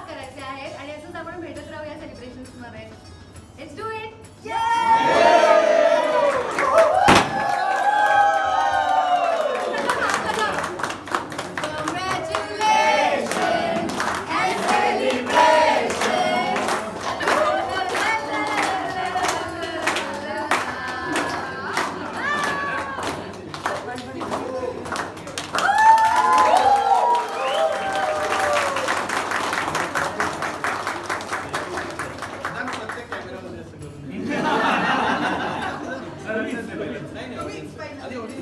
भाग करायचे आहेत आणि असंच आपण भेटत राहूया सेलिब्रेशन्समध्ये it's do it Congratulations and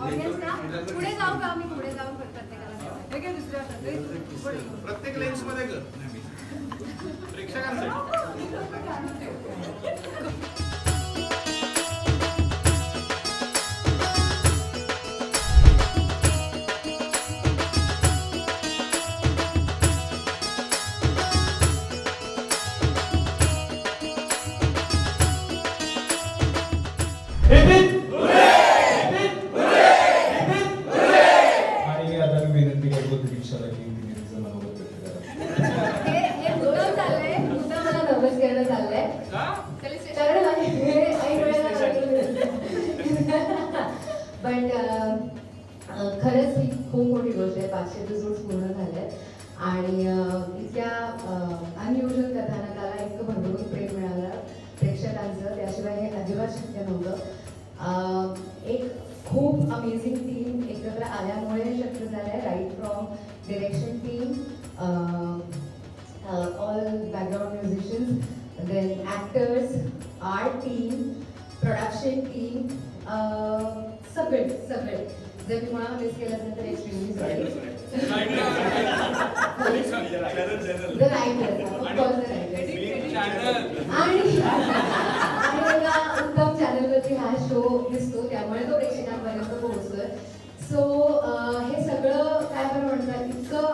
Audience ना? पुढे जाऊ का मी पुढे जाऊन प्रत्येकाला हे घे दुसऱ्या पुढे. प्रत्येक लेन्समध्ये कर. प्रेक्षकांसाठी खरंच ही खूप मोठी गोष्ट आहे. पाचशे एपिसोड्स पूर्ण झाले आणि अं, इतक्या अनयुजल कथानकाला इतकं भरभरून प्रेम मिळालं प्रेक्षकांचं. त्याशिवाय हे अजिबात शक्य नव्हतं. एक खूप अमेझिंग टीम एकत्र आल्यामुळे शक्य झालं आहे right from direction team all background musicians then actors art team production team सगळे सगळे जर मी मला मिस केलं असेल तर. आणि उत्तम चॅनलवरती हा शो दिसतो. त्यामुळे तो प्रेक्षकांपर्यंत पोहोचतोय. सो हे सगळं काय बरं म्हणतात इतकं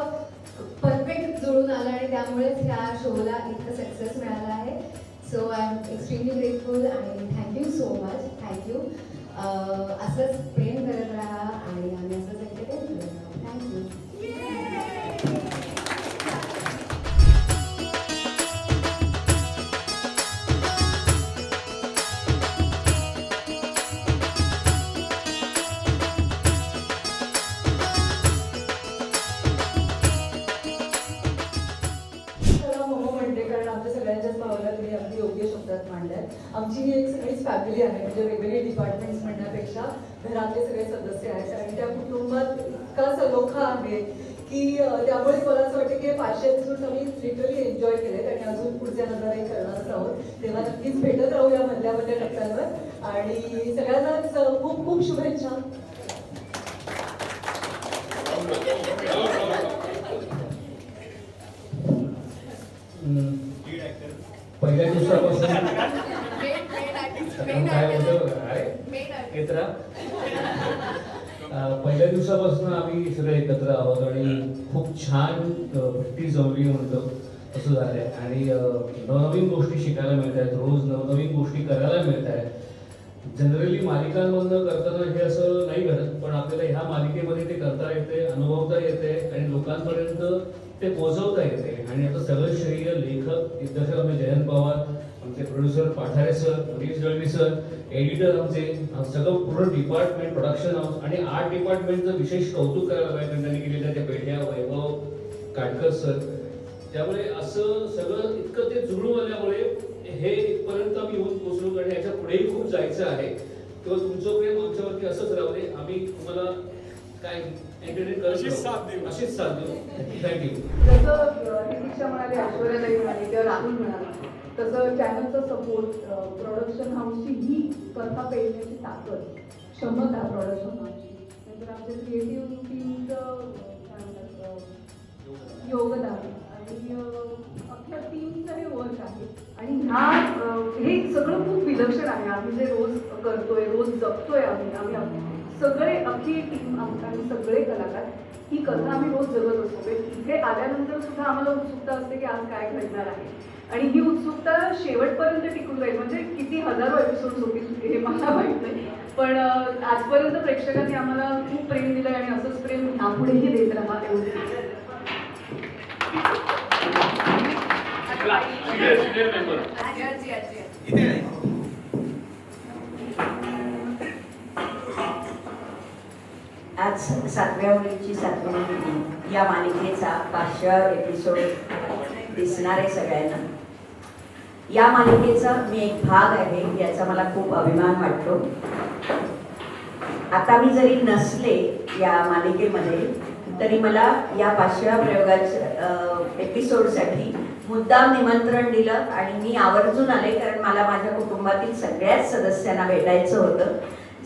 परफेक्ट जुळून आलं आणि त्यामुळेच ह्या शोला इतकं सक्सेस मिळालं आहे. So I am extremely grateful आणि thank you so much thank you असंच प्रेम करत राहा आणि आम्ही असंच एंटरटेन करत राहा. थँक्यू म्हणते कारण आमच्या योग्य आमची ही एक फॅमिली आहे. म्हणजे वेगवेगळे डिपार्टमेंट्स म्हणण्यापेक्षा घरातले सगळे सदस्य आहेत. आणि त्या कुटुंबात इतका सलोखा आहे की त्यामुळे मला असं वाटतं की पाचशे एपिसोड आम्ही लिटरली एन्जॉय केलेत आणि अजून पुढच्या नंतरही करणारच आहोत. तेव्हा नक्कीच भेटत राहूया मधल्या मधल्या टप्प्यांवर. आणि सगळ्यांनाच खूप खूप शुभेच्छा. पहिल्या दिवसापासून काय होतं काय एकत्र. पहिल्या दिवसापासून आम्ही सगळे एकत्र आहोत आणि खूप छान भट्टी जमली म्हणतो. असं झालंय. आणि नवनवीन गोष्टी शिकायला मिळत आहेत रोज नवनवीन गोष्टी करायला मिळत आहेत जनरली मालिकांमधनं करताना हे असं नाही घडत पण आपल्याला ह्या मालिकेमध्ये ते करता येते अनुभवता येते आणि लोकांपर्यंत ते पोहोचवता येते. आणि आता सगळं श्रेय लेखक दिग्दर्शक आमचे जयंत पवार आमचे producer Pathare sir Manish Dalvi sir editor आमचे सगळं पूर्ण डिपार्टमेंट प्रोडक्शन हाऊस आणि आर्ट डिपार्टमेंटचं विशेष कौतुक करायला पाहिजे कारण त्यांनी केलेल्या त्या पेढ्या वैभव काटकर सर त्यामुळे असं सगळं इतकं ते जुळून आल्यामुळे हे इथपर्यंत आम्ही येऊन पोहोचलो आणि याच्या पुढेही खूप जायचं आहे. तेव्हा तुमचं प्रेम आमच्यावरती असंच राहू दे. आम्ही तुम्हाला काय एंटरटेन करत अशीच. साथ देऊ. अशीच साथ देऊ. थँक्यू जसं म्हणाले म्हणाली किंवा राहुल म्हणाला. तसं चॅनलचा सपोर्ट प्रोडक्शन हाऊसची ही कथा पेलण्याची ताकद क्षमता प्रोडक्शन हाऊसची नंतर आमच्या क्रिएटिव्ह टीमचं काय म्हणतात योगदान. आणि अख्ख्या टीमचं हे वर्क आहे. आणि ह्या हे सगळं खूप विलक्षण आहे. आम्ही जे रोज करतोय रोज जगतोय आम्ही आम्ही सगळे अख्खी टीम आम्ही सगळे कलाकार ही कथा आम्ही रोज जगत असतो. म्हणजे इथे आल्यानंतर सुद्धा आम्हाला उत्सुकता असते की आज काय घडणार आहे. आणि ही उत्सुकता शेवटपर्यंत टिकून राहील म्हणजे किती हजारो एपिसोड होतील हे मला माहीत नाही. पण आजपर्यंत प्रेक्षकांनी आम्हाला खूप प्रेम दिलं आणि असंच प्रेम यापुढेही देत राहा एवढं. आज सातव्या मुलीची सातवी मुलगी या मालिकेचा पाचव्या एपिसोड दिसणार आहे सगळ्यांना. या मालिकेचा मी एक भाग आहे याचा मला खूप अभिमान वाटतो. आता मी जरी नसले या मालिकेमध्ये तरी मला या पाचव्या प्रयोगाच्या एपिसोडसाठी मुद्दाम निमंत्रण दिलं आणि मी आवर्जून आले कारण मला माझ्या कुटुंबातील सगळ्याच सदस्यांना भेटायचं होतं.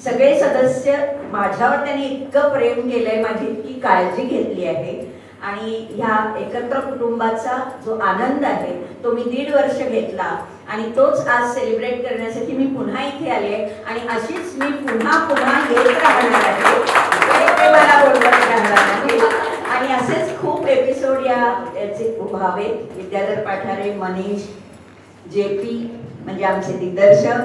सगळे सदस्य माझ्यावर त्यांनी इतकं प्रेम केलंय माझी इतकी काळजी घेतली आहे. आणि ह्या एकत्र कुटुंबाचा जो आनंद आहे तो मी दीड वर्ष घेतला. आणि तोच आज सेलिब्रेट करण्यासाठी मी पुन्हा इथे आले आणि अशीच मी पुन्हा पुन्हा येत राहणार आहे. ते मला बोलवत राहणार आहे. आणि असेच खूप एपिसोड या याचे व्हावेत विद्याधर पाठारे मनीष जे पी म्हणजे आमचे दिग्दर्शक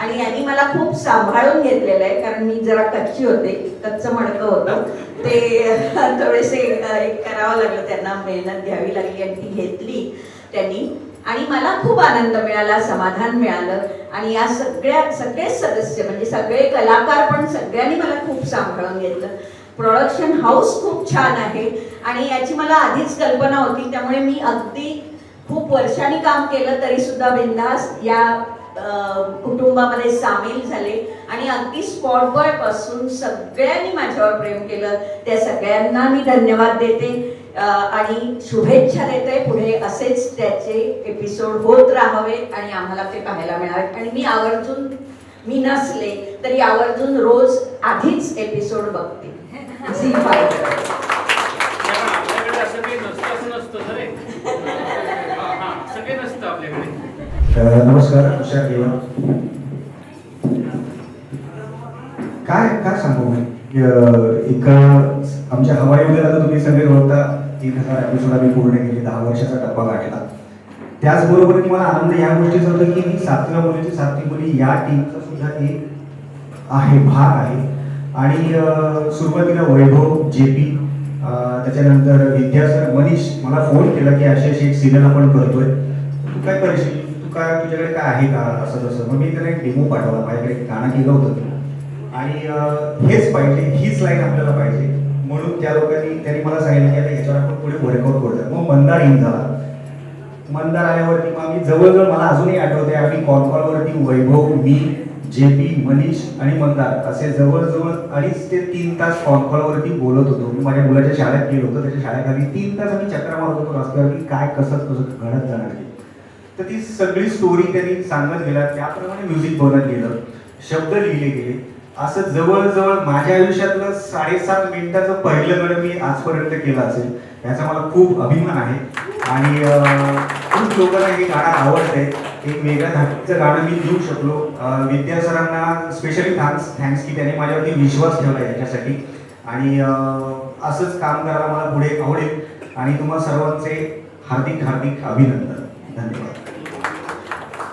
आणि यांनी मला खूप सांभाळून घेतलेलं आहे कारण मी जरा कच्ची होते कच्चं मडकं होतं. ते थोडेसे एक करावं लागलं त्यांना मेहनत घ्यावी लागली आणि ती घेतली त्यांनी. आणि मला खूप आनंद मिळाला समाधान मिळालं. आणि या सगळ्या सगळेच सदस्य म्हणजे सगळे कलाकार पण सगळ्यांनी मला खूप सांभाळून घेतलं. प्रोडक्शन हाऊस खूप छान आहे. आणि याची मला आधीच कल्पना होती त्यामुळे मी अगदी खूप वर्षांनी काम केलं तरी सुद्धा बिंदास या कुटुंबामध्ये सामील झाले. आणि अगदी स्पॉटबॉयपासून सगळ्यांनी माझ्यावर प्रेम केलं. त्या सगळ्यांना मी धन्यवाद देते. आणि शुभेच्छा देते. पुढे असेच त्याचे एपिसोड होत राहावे आणि आम्हाला ते पाहायला मिळावे. आणि मी आवर्जून मी नसले तरी आवर्जून रोज आधीच एपिसोड बघते झी फाईव्ह आपल्याकडे असं काही नसतं असं नसतं खरे असं काही नसतं आपल्याकडे अ, नमस्कार तुषार देवा काय काय सांगू मी? एका आमच्या हवाई उद्याला तुम्ही सगळे होता एक हजार एपिसोड आम्ही पूर्ण केले दहा वर्षाचा टप्पा गाठला. त्याचबरोबर मला आनंद या गोष्टीचा होता की मी सातव्या मुलीची सातवी मुली या टीमचा सुद्धा एक आहे भाग आहे. आणि सुरुवातीला वैभव जे पी त्याच्यानंतर विद्यासर मनीष मला फोन केला की अशी अशी एक सिरियल आपण करतोय. तू काय करशील? काय तुझ्याकडे काय आहे का? असं तसं. मग मी त्याला एक डेमो पाठवला. माझ्याकडे एक गाणं केलं होतं आणि हेच पाहिजे हीच लाईन आपल्याला पाहिजे. म्हणून त्या लोकांनी त्यांनी मला सांगितलं की आता याच्यावर आपण पुढे वर्कआउट करूया मग मंदार इन झाला. मंदार आल्यावरती मग आम्ही जवळजवळ मला अजूनही आठवते आम्ही कॉलवरती वैभव मी जे पी मनीष आणि मंदार असे जवळजवळ अडीच ते तीन तास कॉलवरती बोलत होतो. मी माझ्या मुलाच्या शाळेत गेलो होतो. त्याच्या शाळेखाली तीन तास आम्ही चक्रा मारत होतो रस्त्यावर की काय कसं कसं घडत जाणार आहे तर ती सगळी स्टोरी त्यांनी सांगत गेला त्याप्रमाणे म्युझिक बनत गेलं. शब्द लिहिले गेले. असं जवळजवळ माझ्या आयुष्यातलं साडेसात मिनिटाचं पहिलं गड मी आजपर्यंत केलं असेल. याचा मला खूप अभिमान आहे. आणि खूप लोकांना हे गाणं आवडतंय. एक वेगळ्या धाटीचं गाणं मी लिहू शकलो. विद्यासरांना विद्या सरांना स्पेशली थँक्स थँक्स की त्याने माझ्यावरती विश्वास ठेवला याच्यासाठी. आणि असंच काम करायला मला पुढे आवडेल. आणि तुम्हा सर्वांचे हार्दिक हार्दिक अभिनंदन. धन्यवाद अं, दोन ओळी. हा, नाही. हम्म,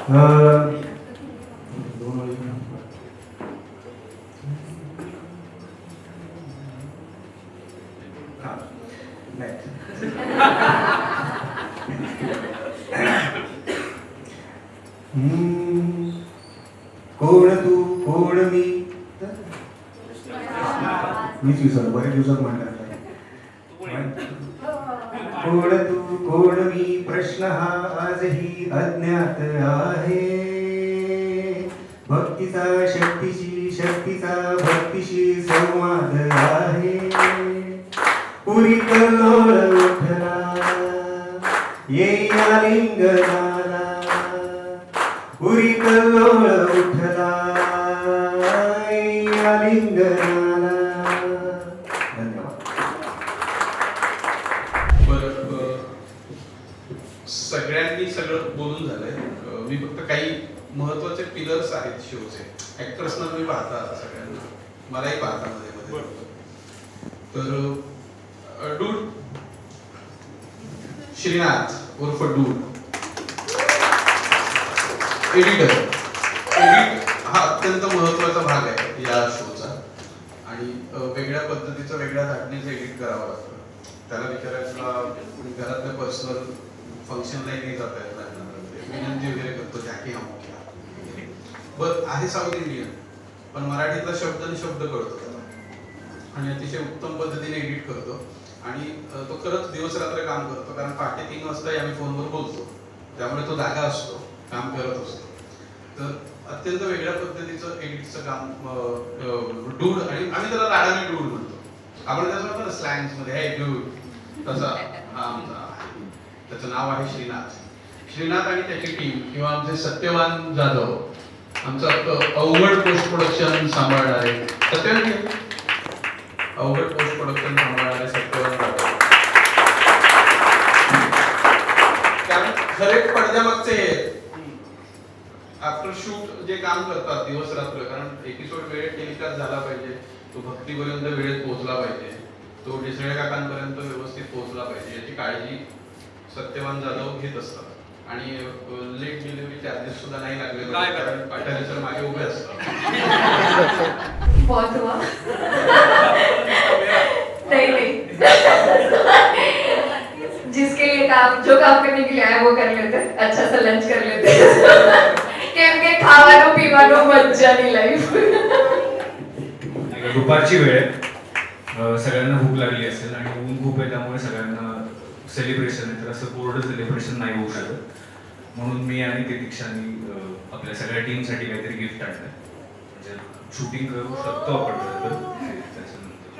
कोण तू कोण मी? मीच विसरलो बऱ्याच दिवसात म्हणणार भक्तीचा शक्तीशी शक्तीचा भक्तीशी संवाद आहे. पुरी कल्लोळ उठला येया लिंगनाला. पुरी कल्लोळ उठला येया लिंगनाला. धन्यवाद. बरं सगळ्यांनी सगळं बोलून झालंय. मी फक्त काही महत्त्वाचे पिलर्स आहेत शोचे ऍक्टर्सना तुम्ही पाहता सगळ्यांना. मलाही पाहता मध्ये मध्ये. तर डूड श्रीनाथ उर्फ डूड एडिटर एडिट हा अत्यंत महत्त्वाचा भाग आहे या शोचा आणि वेगळ्या पद्धतीचं वेगळ्या धाटणीचं एडिट करावं लागतं. त्याला विचारायला घरातल्या पर्सनल फंक्शनलाही नाही जाता येत विनंती वगैरे करतो त्या की अमुक बर आहे साऊथ इंडियन पण मराठीतला शब्द आणि शब्द कळतो त्याला. आणि अतिशय उत्तम पद्धतीने एडिट करतो. आणि तो खरंच दिवस रात्र काम करतो कारण पहाटे तीन वाजता आम्ही फोनवर बोलतो. त्यामुळे तो जागा असतो काम करत असतो. तर अत्यंत वेगळ्या पद्धतीचं एडिटचं काम डूड आणि आम्ही त्याला राडाने डूड म्हणतो. आपण त्याचं म्हणतो ना स्लँग्समध्ये हे डूड तसा हा आमचा त्याचं नाव आहे श्रीनाथ. श्रीनाथ आणि त्याची टीम किंवा आमचे सत्यवान जाधव आमचं अवघड पोस्ट प्रोडक्शन सांभाळणारे सत्यवान अवघड पोस्ट प्रोडक्शन सांभाळणारे सत्यवान कारण खरे पडद्यामागचे आफ्टर शूट जे काम करतात दिवस रात्र कारण एपिसोड वेळेत टेलिकास्ट झाला पाहिजे. तो भक्तीपर्यंत वेळेत पोहोचला पाहिजे. तो डिसळे काकांपर्यंत व्यवस्थित पोहोचला पाहिजे. याची काळजी सत्यवान जाधव घेत असतात. आणि लेट डिलिव्हरी चार्जेस सुद्धा नाही लागले. कारण पाठारे सर मागे उभे असत जिसके लिए काम जो काम करने के लिए आए वो कर लेते. अच्छा सा लंच कर लेते. केम के खावानो पिवानो मज्जानी लाइफ दुपारची वेळ सगळ्यांना भूक लागली असेल आणि ऊन खूप आहे त्यामुळे सगळ्यांना सेलिब्रेशन आहे तर असं कोरडं सेलिब्रेशन नाही होऊ शकत. म्हणून मी आणि ते अं, आपल्या सगळ्या टीमसाठी काहीतरी गिफ्ट आणलं. म्हणजे शूटिंग करू शकतो आपण त्याच्यानंतर